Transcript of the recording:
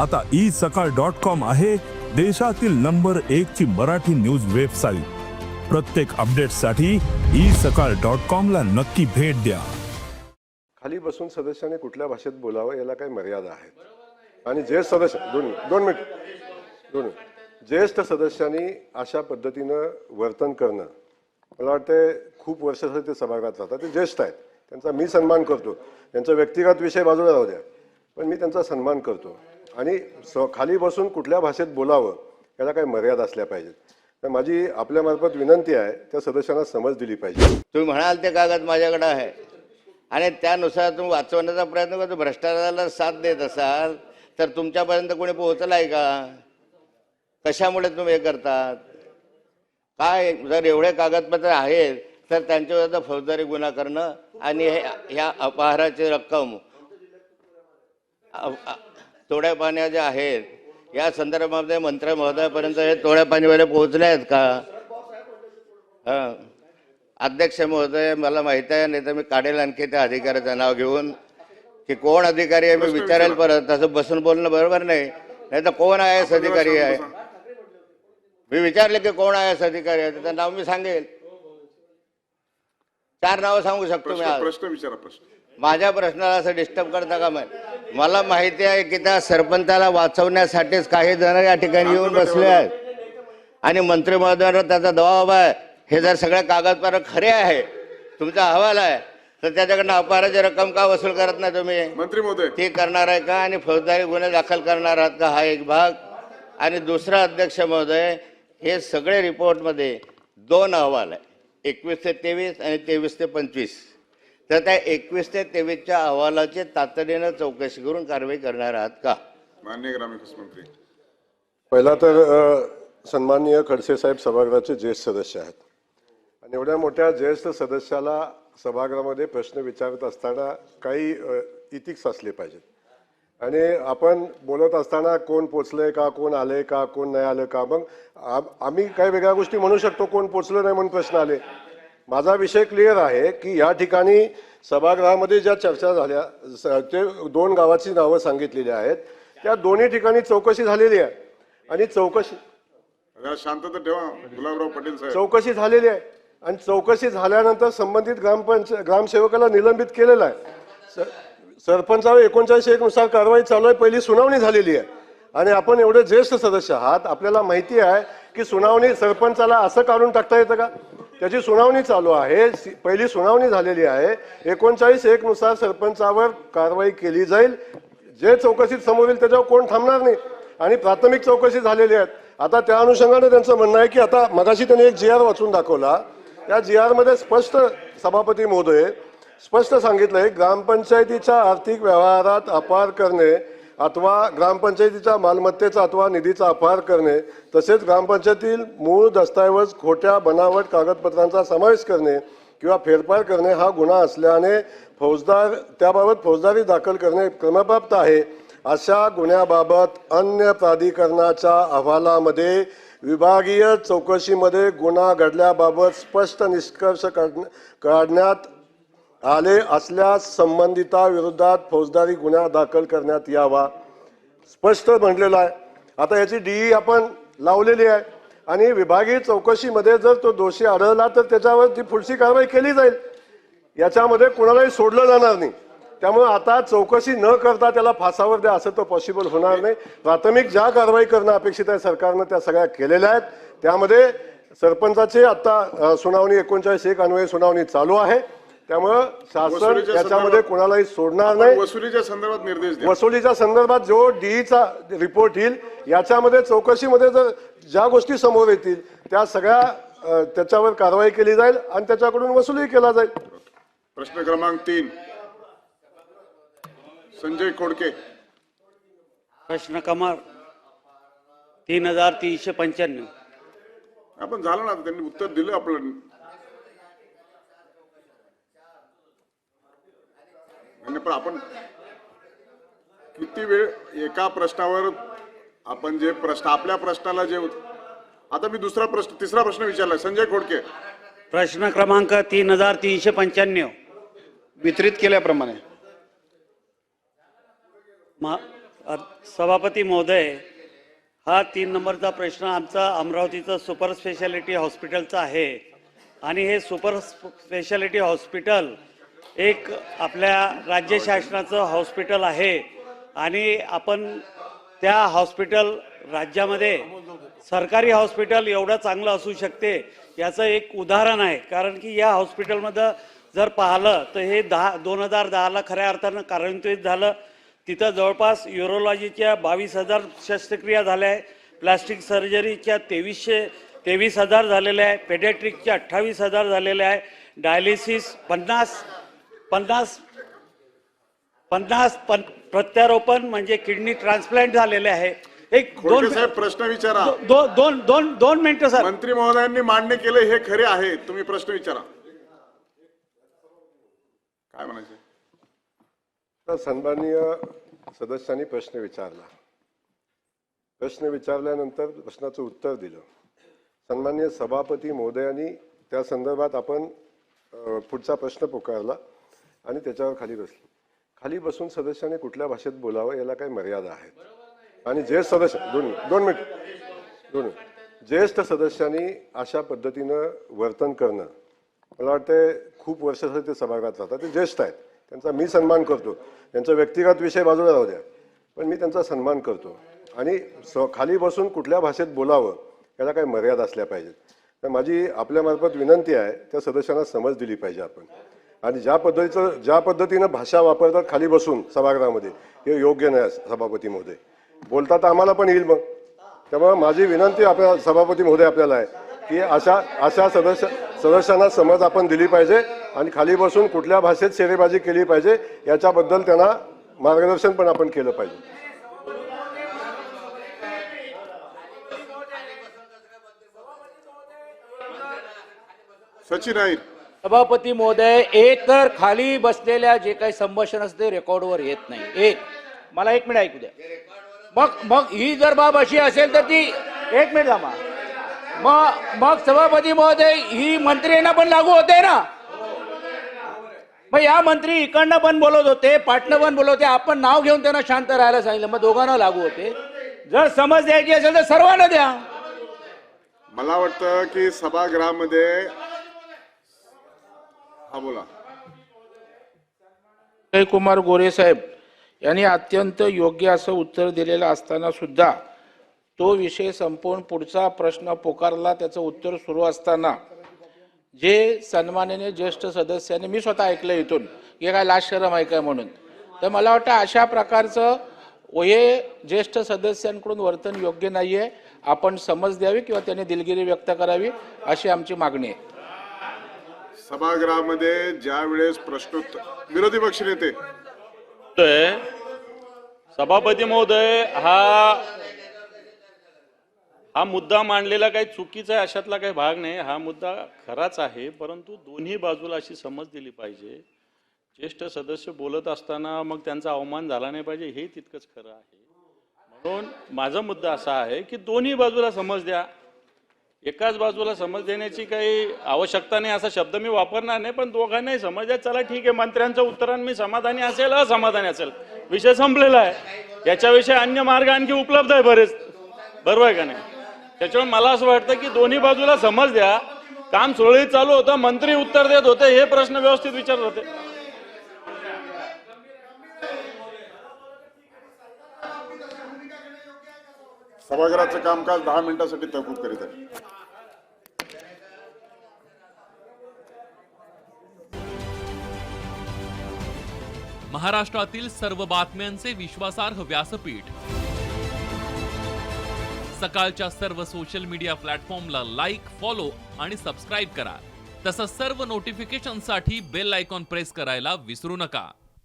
आता ई सकाळ dot com आहे देशातील नंबर एक ची मराठी न्यूज वेबसाईट. प्रत्येक अपडेटसाठी ई सकाळ डॉट कॉम ला नक्की भेट द्या. खाली बसून सदस्याने कुठल्या भाषेत बोलावं याला काही मर्यादा आहेत. आणि ज्येष्ठ सदस्य दोन दोन मिनिट दोन ज्येष्ठ सदस्यांनी अशा पद्धतीनं वर्तन करणं मला वाटतं खूप वर्ष झाले ते सभागृहात राहतात. ते ज्येष्ठ आहेत. त्यांचा मी सन्मान करतो. त्यांचा व्यक्तिगत विषय बाजूला राहू द्या. पण मी त्यांचा सन्मान करतो. आणि स खाली बसून कुठल्या भाषेत बोलावं याला काही मर्यादा असल्या पाहिजेत. तर माझी आपल्यामार्फत विनंती आहे त्या सदस्यांना समज दिली पाहिजे. तुम्ही म्हणाल ते कागद माझ्याकडे आहे. आणि त्यानुसार तुम्ही वाचवण्याचा प्रयत्न करतो. भ्रष्टाचाराला साथ देत असाल तर तुमच्यापर्यंत कोणी पोहोचलं आहे का? कशामुळे तुम्ही हे करतात? काय जर एवढे कागदपत्र आहेत तर त्यांच्याविरुद्ध फौजदारी गुन्हा करणं आणि हे ह्या अपहाराची रक्कम तोड्या पाण्या ज्या आहेत या संदर्भामध्ये मंत्री महोदयापर्यंत हे तोड्या पाणीवाले पोहोचले आहेत का? हां. अध्यक्ष महोदय मला माहिती आहे नाही तर मी काढेल आणखी त्या अधिकाऱ्याचं नाव घेऊन की कोण अधिकारी आहे मी विचारेल परत. तसं बसून बोलणं बरोबर नाही. नाही तर कोण आय एस अधिकारी आहे? मी विचारले की कोण आय एस अधिकारी आहे? त्याचं नाव मी सांगेल. चार नावं सांगू शकतो मी प्रश्न विचारा प्रश्न. माझ्या प्रश्नाला असं डिस्टर्ब करता का मग मला माहिती आहे की त्या सरपंचाला वाचवण्यासाठीच काही जण या ठिकाणी येऊन बसले आहेत. आणि मंत्री महोदयांवर त्याचा दबाव आहे. हे जर सगळे कागदपत्र खरे आहे तुमचा अहवाल आहे तर त्याच्याकडनं अपहाराची रक्कम का वसूल करत नाही तुम्ही? मंत्री महोदय. ते करणार आहे का? आणि फौजदारी गुन्हे दाखल करणार आहात का? हा एक भाग. आणि दुसरा अध्यक्ष महोदय हे सगळे रिपोर्टमध्ये दोन अहवाल आहे. एकवीस ते तेवीस आणि तेवीस ते पंचवीस. तर त्या एकवीस ते तेवीसच्या अहवालाची तातडीनं चौकशी करून कारवाई करणार आहात का? मान्य ग्रामविकास मंत्री. पहिला तर सन्माननीय खडसे साहेब सभागृहाचे ज्येष्ठ सदस्य आहेत. आणि एवढ्या मोठ्या ज्येष्ठ सदस्याला सभागृहामध्ये प्रश्न विचारत असताना काही इथिक्स असले पाहिजेत. आणि आपण बोलत असताना कोण पोचलंय का कोण आले का कोण नाही आलं का मग आम- आम्ही काही वेगळ्या गोष्टी म्हणू शकतो कोण पोचलं नाही म्हणून प्रश्न आले. माझा विषय क्लिअर आहे की या ठिकाणी सभागृहामध्ये ज्या चर्चा झाल्या ते दोन गावाची नावं सांगितलेली आहेत. त्या दोन्ही ठिकाणी चौकशी झालेली आहे. आणि चौकशी शांतता ठेवा गुलाबराव पटेल साहेब. चौकशी झालेली आहे. आणि चौकशी झाल्यानंतर संबंधित ग्रामपंच ग्रामसेवकाला निलंबित केलेलं आहे. स- सरपंचावर एकोणचाळीस एक नुसार कारवाई चालू आहे. पहिली सुनावणी झालेली आहे. आणि आपण एवढे ज्येष्ठ सदस्य आहात. आपल्याला माहिती आहे की सुनावणी सरपंचाला असं काढून टाकता येतं का? त्याची सुनावणी चालू आहे. पहिली सुनावणी झालेली आहे. एकोणचाळीस एक नुसार सरपंचावर कारवाई केली जाईल. जे चौकशीत समोर येईल त्याच्यावर कोण थांबणार नाही. आणि प्राथमिक चौकशी झालेली आहेत. आता त्या अनुषंगाने त्यांचं म्हणणं आहे की आता मगाशी त्यांनी एक जी आर वाचून दाखवला. त्या जी आरमध्ये स्पष्ट सभापती महोदय स्पष्ट सांगितलंय ग्रामपंचायतीच्या आर्थिक व्यवहारात अपार करणे अथवा ग्रामपंचायतीच्या मालमत्तेचा अथवा निधीचा अपहार करणे तसेच ग्रामपंचायतील मूळ दस्तऐवज खोट्या बनावट कागदपत्रांचा समावेश करणे किंवा फेरफार करणे हा गुन्हा असल्याने फौजदार त्याबाबत फौजदारी दाखल करणे क्रमप्राप्त आहे. अशा गुन्ह्याबाबत अन्य प्राधिकरणाच्या अहवालामध्ये विभागीय चौकशीमध्ये गुन्हा घडल्याबाबत स्पष्ट निष्कर्ष काढ- काढण्यात आले असल्यास संबंधिताविरोधात फौजदारी गुन्हा दाखल करण्यात यावा. स्पष्ट म्हटलेलं आहे. आता याची डीई आपण लावलेली आहे. आणि विभागीय चौकशीमध्ये जर तो दोषी आढळला तर त्याच्यावर ती पुढची कारवाई केली जाईल. याच्यामध्ये कोणालाही सोडलं जाणार नाही. त्यामुळे आता चौकशी न करता त्याला फासावर द्या असं तर पॉसिबल होणार नाही. प्राथमिक ज्या कारवाई करणं अपेक्षित आहे सरकारनं त्या सगळ्या केलेल्या आहेत. त्यामध्ये सरपंचाची आता सुनावणी एकोणचाळीस एक अन्वय सुनावणी चालू आहे. त्यामुळं शासन वसुलीच्या याच्यामध्ये संदर्भात- कोणालाही सोडणार नाही. वसुलीच्या संदर्भात निर्देश द्या वसुलीच्या संदर्भात जो डीईचा रिपोर्ट येईल याच्यामध्ये चौकशीमध्ये जर ज्या गोष्टी समोर येतील त्या सगळ्या अ, त्याच्यावर कारवाई केली जाईल आणि त्याच्याकडून वसुली केला जाईल. प्रश्न क्रमांक तीन. संजय खोडके प्रश्न क्रमांक तीन हजार तीनशे पंच्याण्णव. आपण झालं ना त्यांनी उत्तर दिलं आपलं. पण आपण किती वेळ एका प्रश्नावर आपण जे प्रश्न आपल्या प्रश्नाला जे आता मी दुसरा प्रश्न तिसरा प्रश्न विचारला संजय खोडके. प्रश्न क्रमांक तीन हजार तीनशे पंच्याण्णव. वितरित केल्याप्रमाणे. सभापती महोदय हा तीन नंबरचा प्रश्न आमचा अमरावतीचं सुपर स्पेशालिटी हॉस्पिटलचा आहे. आणि हे सुपर स्पेशालिटी हॉस्पिटल एक आपल्या राज्य शासनाचं हॉस्पिटल आहे आणि आपण त्या हॉस्पिटल राज्यामध्ये सरकारी हॉस्पिटल एवढं चांगलं असू शकते याचं एक उदाहरण आहे. कारण की या हॉस्पिटलमध्ये जर पाहिलं तर हे दहा दोन हजार दहाला खऱ्या अर्थानं कार्यान्वित झालं. तिथं जवळपास युरोलॉजीच्या बावीस हजार शस्त्रक्रिया झाल्या आहे प्लास्टिक सर्जरीच्या तेवीसशे तेवीस हजार झालेल्या आहे पेडॅट्रिकच्या अठ्ठावीस हजार झालेल्या आहे डायलिसिस पन्नास पन्नास पन्नास पन प्रत्यारोपण म्हणजे किडनी ट्रान्सप्लांट झालेले आहे. एक दोन खोडके साहेब प्रश्न विचारा. दो- दोन दोन दोन मिनिटं सर. मंत्री महोदयांनी मान्य केले हे खरे आहे. तुम्ही प्रश्न विचारा. काय म्हणायचे? तर सन्माननीय सदस्यांनी प्रश्न विचारला. प्रश्न विचारल्यानंतर प्रश्नाचं उत्तर दिलं. सन्माननीय सभापती महोदयांनी त्या संदर्भात आपण अ, पुढचा प्रश्न पुकारला. आणि त्याच्यावर खाली बसली. खाली बसून सदस्याने कुठल्या भाषेत बोलावं याला काही मर्यादा आहेत. आणि ज्येष्ठ सदस्य दोन दोन मिनिट दोन ज्येष्ठ सदस्यांनी अशा पद्धतीनं वर्तन करणं मला वाटतं खूप वर्ष ते सभागृहात राहतात. ते ज्येष्ठ आहेत. त्यांचा मी सन्मान करतो. त्यांचा व्यक्तिगत विषय बाजूला राहू द्या. पण मी त्यांचा सन्मान करतो. आणि स खाली बसून कुठल्या भाषेत बोलावं याला काही मर्यादा असल्या पाहिजेत. तर माझी आपल्यामार्फत विनंती आहे त्या सदस्यांना समज दिली पाहिजे आपण. आणि ज्या पद्धतीचं ज्या पद्धतीनं भाषा वापरतात खाली बसून सभागृहामध्ये हे योग्य नाही सभापती महोदय. बोलता तर आम्हाला पण येईल मग. त्यामुळे माझी विनंती आपल्या सभापती महोदय आपल्याला आहे की अशा अशा सदस्य सदस्यांना समज आपण दिली पाहिजे आणि खाली बसून कुठल्या भाषेत शेरेबाजी केली पाहिजे याच्याबद्दल त्यांना मार्गदर्शन पण आपण केलं पाहिजे. सचिन आहे. सभापती महोदय एक तर खाली बसलेल्या जे काही संभाषण असते रेकॉर्डवर येत नाही. एक. मला एक मिनिट ऐकू द्या. मग मग ही जर बाब अशी असेल तर ती एक मिनिट थांबा. मग मग सभापती महोदय ही मंत्र्यांना पण लागू होते ना? मग या मंत्री इकडनं पण बोलत होते पाटणं पण बोलत होते. आपण नाव घेऊन त्यांना शांत राहायला सांगितलं. मग दोघांना लागू होते. जर समज द्यायची असेल तर सर्वांना द्या. मला वाटतं की सभागृहामध्ये हा बोला. कुमार गोरे साहेब यांनी अत्यंत योग्य असं उत्तर दिलेलं असताना सुद्धा तो विषय संपवून पुढचा प्रश्न पुकारला त्याचं उत्तर सुरू असताना. जे सन्मानाने ज्येष्ठ सदस्याने मी स्वतः ऐकलं इथून हे काय लास्ट शरम आहे काय म्हणून. तर मला वाटतं अशा प्रकारचं हे ज्येष्ठ सदस्यांकडून वर्तन योग्य नाही आहे आपण समज द्यावी किंवा त्यांनी दिलगिरी व्यक्त करावी अशी आमची मागणी आहे. सभागृहामध्ये ज्या वेळेस प्रश्नोत्तर विरोधी पक्ष नेते. सभापती महोदय हा हा मुद्दा मांडलेला काही चुकीचा आहे अशातला काही भाग नाही. हा मुद्दा खराच आहे परंतु दोन्ही बाजूला अशी समज दिली पाहिजे. ज्येष्ठ सदस्य बोलत असताना मग त्यांचा अवमान झाला नाही पाहिजे हे तितकंच खरं आहे. म्हणून माझा मुद्दा असा आहे की दोन्ही बाजूला समज द्या. एकाच बाजूला समज देण्याची काही आवश्यकता नाही असा शब्द मी वापरणार नाही पण दोघांनाही समज द्या चला ठीक आहे मंत्र्यांचं उत्तरान मी समाधानी असेल असमाधानी असेल. विषय संपलेला आहे. याच्याविषयी अन्य मार्ग आणखी उपलब्ध आहे बरेच. बरोबर आहे का नाही? त्याच्यामुळे मला असं वाटतं की दोन्ही बाजूला समज द्या. काम सुरळीत चालू होतं मंत्री उत्तर देत होते हे प्रश्न व्यवस्थित विचारत होते. सभागृहाचं कामकाज दहा मिनिटासाठी तहकूब करीत आहे. महाराष्ट्रातील सर्व बातम्यांचे विश्वासार्ह व्यासपीठ. सकाळच्या सर्व सोशल मीडिया प्लॅटफॉर्मला लाईक फॉलो आणि सबस्क्राईब करा. तसंच सर्व नोटिफिकेशनसाठी बेल आयकॉन प्रेस करायला विसरू नका.